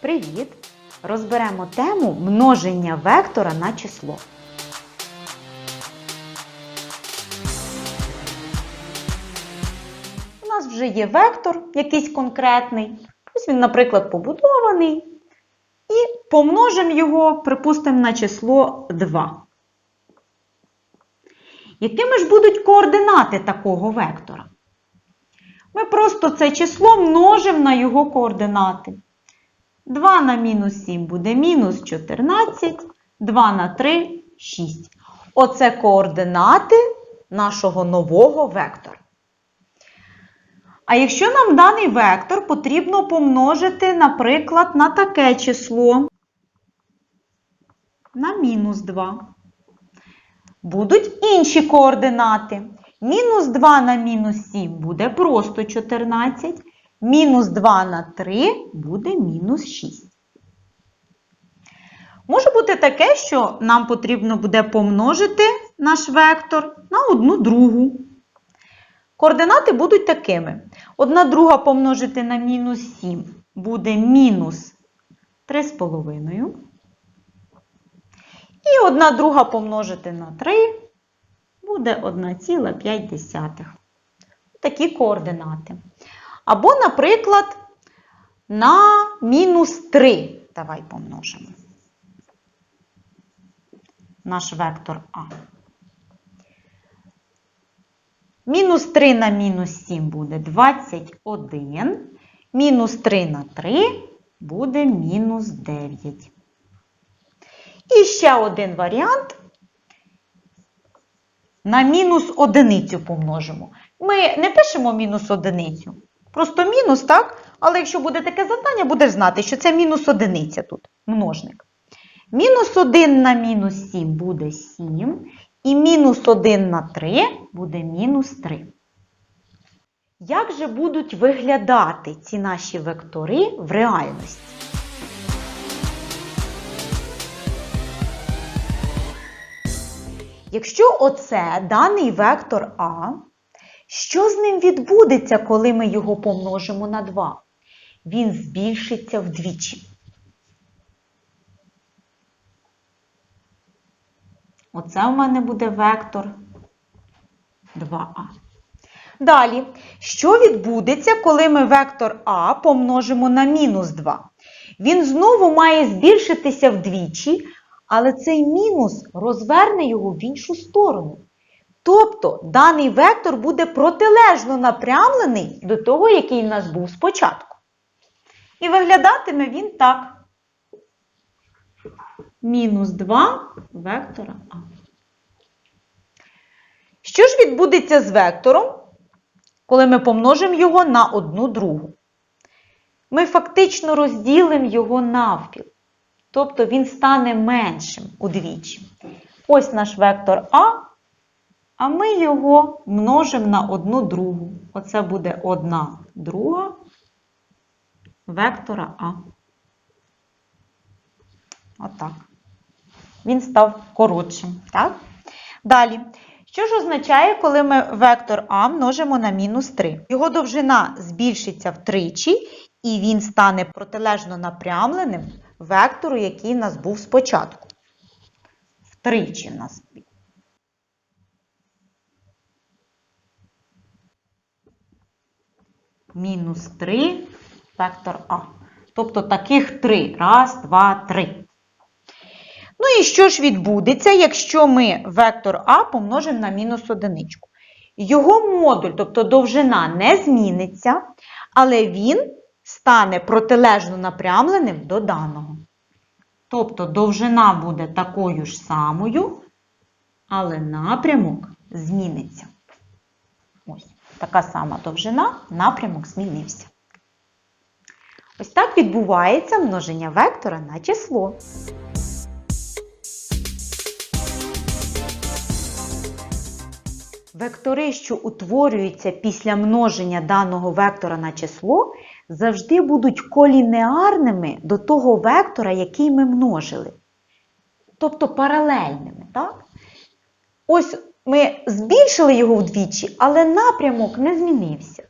Привіт! Розберемо тему множення вектора на число. У нас вже є вектор якийсь конкретний. Ось він, наприклад, побудований. І помножимо його, припустимо, на число 2. Якими ж будуть координати такого вектора? Ми просто це число множимо на його координати. 2 на мінус 7 буде мінус 14, 2 на 3 – 6. Оце координати нашого нового вектора. А якщо нам даний вектор потрібно помножити, наприклад, на таке число, на мінус 2, будуть інші координати. Мінус 2 на мінус 7 буде просто 14, мінус 2 на 3 буде мінус 6. Може бути таке, що нам потрібно буде помножити наш вектор на одну другу. Координати будуть такими. Одна друга помножити на мінус 7 буде мінус 3,5. І одна друга помножити на 3 буде 1,5. Такі координати. Або, наприклад, на мінус 3. Давай помножимо. Наш вектор А. Мінус 3 на мінус 7 буде 21. Мінус 3 на 3 буде мінус 9. І ще один варіант. На мінус одиницю помножимо. Ми не пишемо мінус одиницю. Просто мінус, так? Але якщо буде таке завдання, будеш знати, що це мінус одиниця тут, множник. Мінус 1 на мінус 7 буде 7. І мінус 1 на 3 буде мінус 3. Як же будуть виглядати ці наші вектори в реальності? Якщо оце даний вектор А, що з ним відбудеться, коли ми його помножимо на 2? Він збільшиться вдвічі. Оце у мене буде вектор 2а. Далі, що відбудеться, коли ми вектор А помножимо на мінус 2? Він знову має збільшитися вдвічі, але цей мінус розверне його в іншу сторону. Тобто даний вектор буде протилежно напрямлений до того, який у нас був спочатку. І виглядатиме він так. Мінус 2 вектора А. Що ж відбудеться з вектором, коли ми помножимо його на одну другу? Ми фактично розділимо його навпіл. Тобто він стане меншим удвічі. Ось наш вектор А, а ми його множимо на одну другу. Оце буде одна друга вектора А. Отак. Він став коротшим. Так? Далі. Що ж означає, коли ми вектор А множимо на мінус 3? Його довжина збільшиться втричі, і він стане протилежно напрямленим вектору, який у нас був спочатку. Втричі в нас. Мінус 3 вектор А. Тобто таких 3. Раз, два, три. Ну і що ж відбудеться, якщо ми вектор А помножимо на мінус одиничку? Його модуль, тобто довжина, не зміниться, але він стане протилежно напрямленим до даного. Тобто довжина буде такою ж самою, але напрямок зміниться. Ось, така сама довжина, напрямок змінився. Ось так відбувається множення вектора на число. Вектори, що утворюються після множення даного вектора на число, завжди будуть колінеарними до того вектора, який ми множили. Тобто паралельними. Так? Ось ми збільшили його вдвічі, але напрямок не змінився.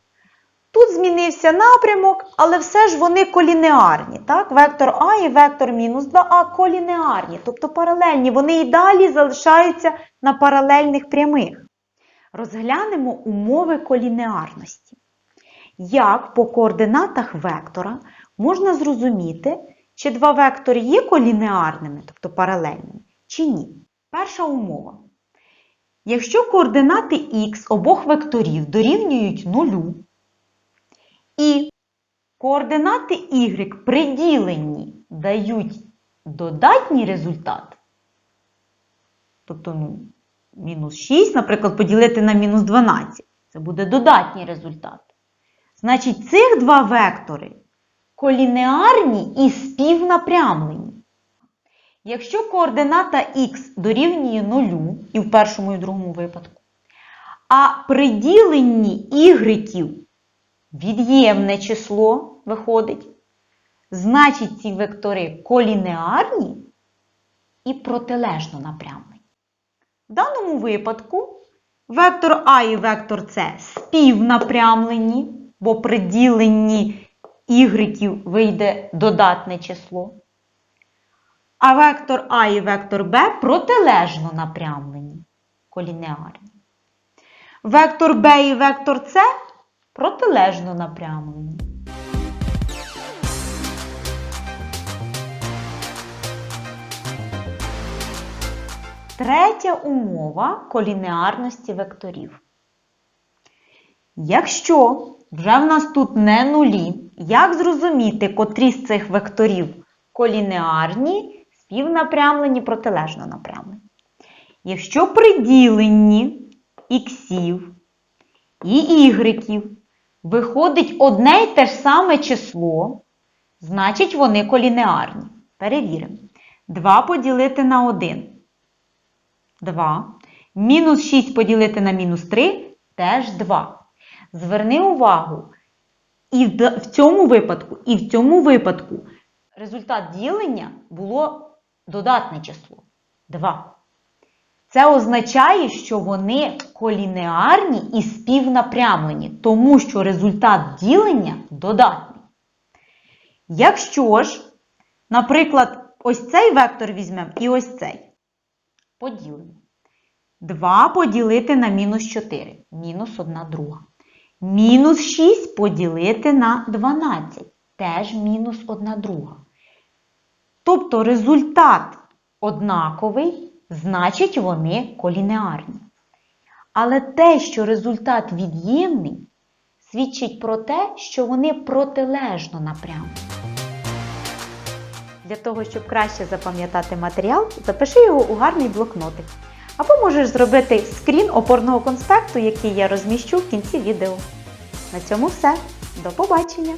Тут змінився напрямок, але все ж вони колінеарні. Так? Вектор А і вектор мінус 2а колінеарні, тобто паралельні. Вони і далі залишаються на паралельних прямих. Розглянемо умови колінеарності. Як по координатах вектора можна зрозуміти, чи два вектори є колінеарними, тобто паралельними, чи ні. Перша умова. Якщо координати х обох векторів дорівнюють нулю, і координати y приділені дають додатній результат, тобто ну, мінус 6, наприклад, поділити на мінус 12, це буде додатній результат. Значить, цих два вектори колінеарні і співнапрямлені. Якщо координата х дорівнює 0 і в першому і в другому випадку, а при діленні y від'ємне число виходить, значить ці вектори колінеарні і протилежно напрямлені. В даному випадку вектор А і вектор С співнапрямлені, бо при діленні y вийде додатне число. А вектор А і вектор Б протилежно напрямлені, колінеарні. Вектор Б і вектор С протилежно напрямлені. Третя умова колінеарності векторів. Якщо вже в нас тут не нулі, як зрозуміти, котрі з цих векторів колінеарні, співнапрямлені, протилежно напрямлені? Якщо при діленні іксів і ігреків виходить одне й те ж саме число, значить вони колінеарні. Перевіримо. 2 поділити на 1. 2. Мінус 6 поділити на мінус 3 теж 2. Зверни увагу, і в цьому випадку, і в цьому випадку результат ділення було додатне число 2. Це означає, що вони колінеарні і співнапрямлені, тому що результат ділення додатний. Якщо ж, наприклад, ось цей вектор візьмемо і ось цей, поділимо. 2 поділити на мінус 4, мінус 1 друга. Мінус 6 поділити на 12, теж мінус 1 друга. Тобто результат однаковий, значить вони колінеарні. Але те, що результат від'ємний, свідчить про те, що вони протилежно напрямлені. Для того, щоб краще запам'ятати матеріал, запиши його у гарний блокнотик. Або можеш зробити скрін опорного конспекту, який я розміщу в кінці відео. На цьому все. До побачення!